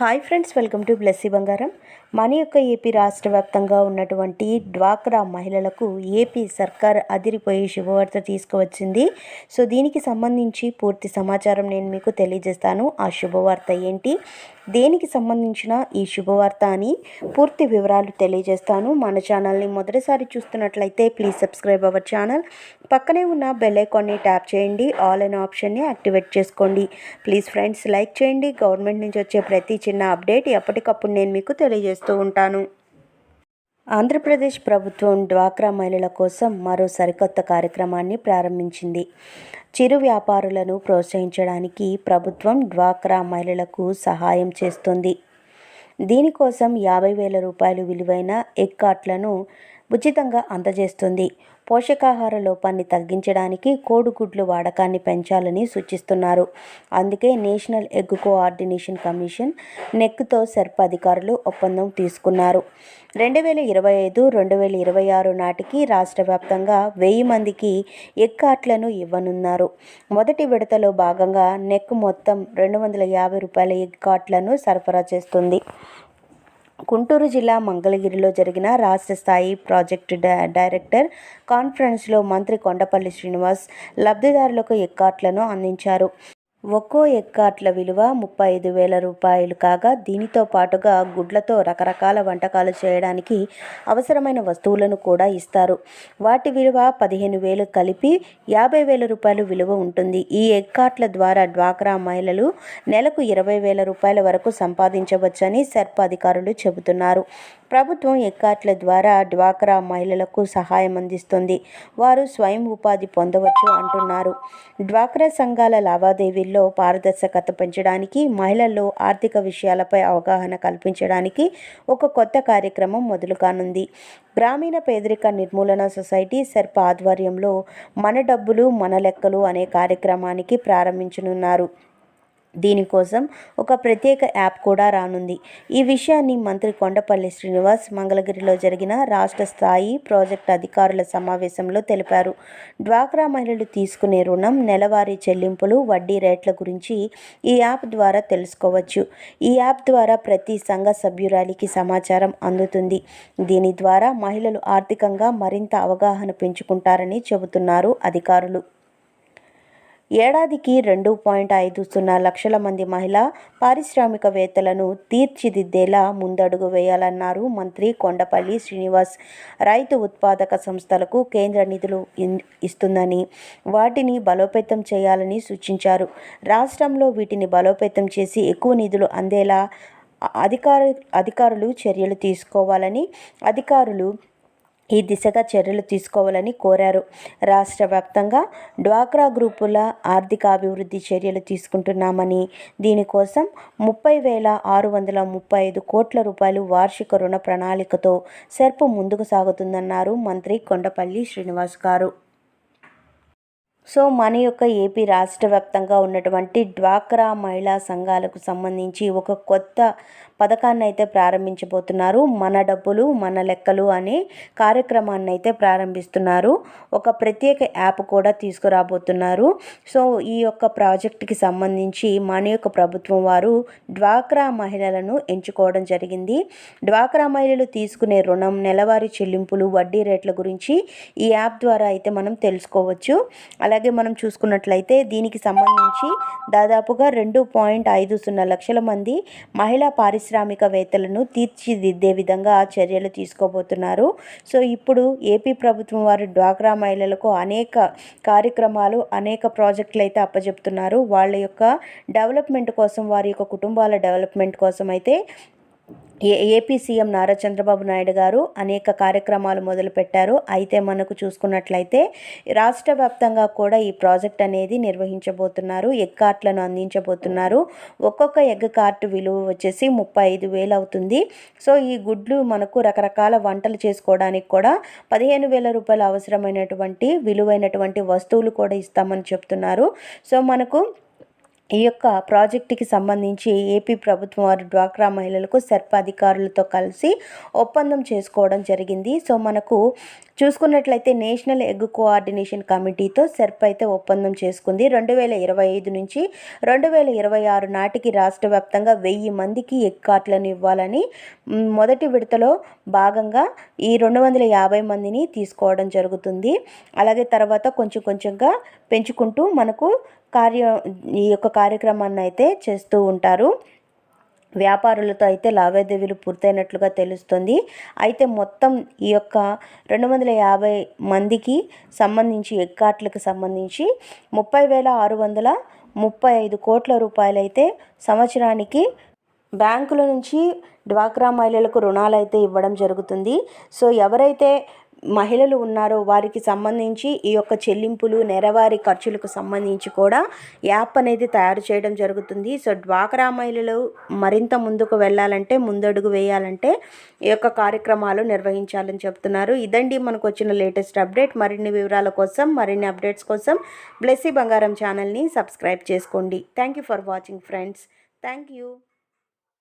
Hi friends welcome to Blessy Bangaram. మన యొక్క AP రాష్ట్ర వ్యాప్తంగా ఉన్నటువంటి డ్వాక్రా మహిళలకు ఏపీ సర్కార్ అదిరిపోయే శుభవార్త తీసుకువచ్చింది. సో దీనికి సంబంధించి పూర్తి సమాచారం నేను మీకు తెలియజేస్తాను. ఆ శుభవార్త ఏంటి? దేనికి సంబంధించిన ఈ శుభవార్త అని పూర్తి వివరాలు తెలియజేస్తాను. మన ఛానల్ని మొదటిసారి చూస్తున్నట్లయితే ప్లీజ్ సబ్స్క్రైబ్ అవర్ ఛానల్. పక్కనే ఉన్న బెల్ ఐకాన్ని ట్యాప్ చేయండి. ఆల్ అనే ఆప్షన్ని యాక్టివేట్ చేసుకోండి. ప్లీజ్ ఫ్రెండ్స్ లైక్ చేయండి. గవర్నమెంట్ నుంచి వచ్చే ప్రతి చిన్న అప్డేట్ ఎప్పటికప్పుడు నేను మీకు తెలియజేస్తూ ఉంటాను. ఆంధ్రప్రదేశ్ ప్రభుత్వం డ్వాక్రా మహిళల కోసం మరో సరికొత్త కార్యక్రమాన్ని ప్రారంభించింది. చిరు వ్యాపారులను ప్రోత్సహించడానికి ప్రభుత్వం డ్వాక్రా మహిళలకు సహాయం చేస్తుంది. దీనికోసం యాభై వేల రూపాయలు విలువైన ఎగ్ కార్ట్లను ఉచితంగా అందజేస్తుంది. పోషకాహార లోపాన్ని తగ్గించడానికి కోడిగుడ్లు వాడకాన్ని పెంచాలని సూచిస్తున్నారు. అందుకే నేషనల్ ఎగ్ కోఆర్డినేషన్ కమిషన్ నెక్తో సెర్ప్ అధికారులు ఒప్పందం తీసుకున్నారు. రెండు వేల ఇరవై ఐదు రెండు వేల ఇరవై ఆరు నాటికి రాష్ట్ర వ్యాప్తంగా వెయ్యి మందికి ఎగ్ కార్ట్లను ఇవ్వనున్నారు. మొదటి విడతలో భాగంగా నెక్ మొత్తం రెండు వందల యాభై రూపాయల ఎగ్ కార్ట్లను సరఫరా చేస్తుంది. గుంటూరు జిల్లా మంగళగిరిలో జరిగిన రాష్ట్ర స్థాయి ప్రాజెక్టు డైరెక్టర్ కాన్ఫరెన్స్లో మంత్రి కొండపల్లి శ్రీనివాస్ లబ్ధిదారులకు ఎక్కాట్లను అందించారు. ఒక్కో ఎక్కాట్ల విలువ ముప్పై ఐదు వేల రూపాయలు కాగా దీనితో పాటుగా గుడ్లతో రకరకాల వంటకాలు చేయడానికి అవసరమైన వస్తువులను కూడా ఇస్తారు. వాటి విలువ పదిహేను వేలు కలిపి యాభై వేల రూపాయలు విలువ ఉంటుంది. ఈ ఎక్కాట్ల ద్వారా డ్వాక్రా మహిళలు నెలకు ఇరవై వేల రూపాయల వరకు సంపాదించవచ్చని సెర్ప్ అధికారులు చెబుతున్నారు. ప్రభుత్వం ఎక్కాట్ల ద్వారా డ్వాక్రా మహిళలకు సహాయం అందిస్తుంది. వారు స్వయం ఉపాధి పొందవచ్చు అంటున్నారు. డ్వాక్రా సంఘాల లావాదేవీల్లో పారదర్శకత పెంచడానికి మహిళల్లో ఆర్థిక విషయాలపై అవగాహన కల్పించడానికి ఒక కొత్త కార్యక్రమం మొదలు కానుంది. గ్రామీణ పేదరిక నిర్మూలన సొసైటీ సెర్ప ఆధ్వర్యంలో మన డబ్బులు మన లెక్కలు అనే కార్యక్రమానికి ప్రారంభించనున్నారు. దీనికోసం ఒక ప్రత్యేక యాప్ కూడా రానుంది. ఈ విషయాన్ని మంత్రి కొండపల్లి శ్రీనివాస్ మంగళగిరిలో జరిగిన రాష్ట్ర స్థాయి ప్రాజెక్ట్ అధికారుల సమావేశంలో తెలిపారు. డ్వాక్రా మహిళలు తీసుకునే రుణం నెలవారీ చెల్లింపులు వడ్డీ రేట్ల గురించి ఈ యాప్ ద్వారా తెలుసుకోవచ్చు. ఈ యాప్ ద్వారా ప్రతి సంఘ సభ్యురాలికి సమాచారం అందుతుంది. దీని ద్వారా మహిళలు ఆర్థికంగా మరింత అవగాహన పెంచుకుంటారని చెబుతున్నారు అధికారులు. ఏడాదికి రెండు పాయింట్ ఐదు సున్నా లక్షల మంది మహిళా పారిశ్రామికవేత్తలను తీర్చిదిద్దేలా ముందడుగు వేయాలన్నారు మంత్రి కొండపల్లి శ్రీనివాస్. రైతు ఉత్పాదక సంస్థలకు కేంద్ర నిధులు ఇస్తుందని వాటిని బలోపేతం చేయాలని సూచించారు. రాష్ట్రంలో వీటిని బలోపేతం చేసి ఎక్కువ నిధులు అందేలా అధికారు అధికారులు చర్యలు తీసుకోవాలని అధికారులు ఈ దిశగా చర్యలు తీసుకోవాలని కోరారు. రాష్ట్ర వ్యాప్తంగా డ్వాక్రా గ్రూపుల ఆర్థిక అభివృద్ధి చర్యలు తీసుకుంటున్నామని దీనికోసం ముప్పై వేల ఆరు వందల ముప్పై ఐదు కోట్ల రూపాయలు వార్షిక రుణ ప్రణాళికతో సెర్పు ముందుకు సాగుతుందన్నారు మంత్రి కొండపల్లి శ్రీనివాస్ గారు. సో మన యొక్క ఏపీ రాష్ట్ర వ్యాప్తంగా ఉన్నటువంటి డ్వాక్రా మహిళా సంఘాలకు సంబంధించి ఒక కొత్త పథకాన్ని అయితే ప్రారంభించబోతున్నారు. మన డబ్బులు మన లెక్కలు అనే కార్యక్రమాన్ని అయితే ప్రారంభిస్తున్నారు. ఒక ప్రత్యేక యాప్ కూడా తీసుకురాబోతున్నారు. సో ఈ యొక్క ప్రాజెక్టుకి సంబంధించి మన యొక్క ప్రభుత్వం వారు డ్వాక్రా మహిళలను ఎంచుకోవడం జరిగింది. డ్వాక్రా మహిళలు తీసుకునే రుణం నెలవారీ చెల్లింపులు వడ్డీ రేట్ల గురించి ఈ యాప్ ద్వారా అయితే మనం తెలుసుకోవచ్చు. అలాగే మనం చూసుకున్నట్లయితే దీనికి సంబంధించి దాదాపుగా రెండు పాయింట్ ఐదు సున్నా లక్షల మంది మహిళా పారిశ్రామికవేత్తలను తీర్చిదిద్దే విధంగా చర్యలు తీసుకోబోతున్నారు. సో ఇప్పుడు ఏపీ ప్రభుత్వం వారు డ్వాక్రా మహిళలకు అనేక కార్యక్రమాలు అనేక ప్రాజెక్టులు అయితే అప్పజెప్తున్నారు. వాళ్ళ యొక్క డెవలప్మెంట్ కోసం వారి యొక్క కుటుంబాల డెవలప్మెంట్ కోసం అయితే ఏపీ సీఎం నారా చంద్రబాబు నాయుడు గారు అనేక కార్యక్రమాలు మొదలుపెట్టారు. అయితే మనకు చూసుకున్నట్లయితే రాష్ట్ర వ్యాప్తంగా కూడా ఈ ప్రాజెక్ట్ అనేది నిర్వహించబోతున్నారు. ఎగ్ కార్ట్లను అందించబోతున్నారు. ఒక్కొక్క ఎగ్ కార్ట్ విలువ వచ్చేసి ముప్పై ఐదు వేలు అవుతుంది. సో ఈ గుడ్లు మనకు రకరకాల వంటలు చేసుకోవడానికి కూడా పదిహేను వేల రూపాయలు అవసరమైనటువంటి విలువైనటువంటి వస్తువులు కూడా ఇస్తామని చెప్తున్నారు. సో మనకు ఈ యొక్క ప్రాజెక్టుకి సంబంధించి ఏపీ ప్రభుత్వం వారు డ్వాక్రా మహిళలకు సర్ప అధికారులతో కలిసి ఒప్పందం చేసుకోవడం జరిగింది. సో మనకు చూసుకున్నట్లయితే నేషనల్ ఎగ్ కోఆర్డినేషన్ కమిటీతో సెర్ప్ అయితే ఒప్పందం చేసుకుంది. రెండు వేల ఇరవై ఐదు నుంచి రెండు వేల ఇరవై ఆరు నాటికి రాష్ట్ర వ్యాప్తంగా వెయ్యి మందికి ఎగ్ కార్ట్లను ఇవ్వాలని మొదటి విడతలో భాగంగా ఈ రెండు వందల యాభై మందిని తీసుకోవడం జరుగుతుంది. అలాగే తర్వాత కొంచెం కొంచెంగా పెంచుకుంటూ మనకు కార్య ఈ యొక్క కార్యక్రమాన్ని అయితే చేస్తూ ఉంటారు. వ్యాపారులతో అయితే లావాదేవీలు పూర్తయినట్లుగా తెలుస్తుంది. అయితే మొత్తం ఈ యొక్క రెండు వందల యాభై మందికి సంబంధించి ఎక్కాట్లకు సంబంధించి ముప్పై వేల ఆరు వందల ముప్పై ఐదు కోట్ల రూపాయలైతే సంవత్సరానికి బ్యాంకుల నుంచి డ్వాక్రా మహిళలకు రుణాలు అయితే ఇవ్వడం జరుగుతుంది. సో ఎవరైతే మహిళలు ఉన్నారో వారికి సంబంధించి ఈ యొక్క చెల్లింపులు నెరవారి ఖర్చులకు సంబంధించి కూడా యాప్ అనేది తయారు చేయడం జరుగుతుంది. సో డ్వాక్రా మహిళలు మరింత ముందుకు వెళ్ళాలంటే ముందడుగు వేయాలంటే ఈ యొక్క కార్యక్రమాలు నిర్వహించాలని చెప్తున్నారు. ఇదండి మనకు వచ్చిన లేటెస్ట్ అప్డేట్. మరిన్ని వివరాల కోసం మరిన్ని అప్డేట్స్ కోసం బ్లెస్సీ బంగారం ఛానల్ని సబ్స్క్రైబ్ చేసుకోండి. Thank you for watching friends. Thank you.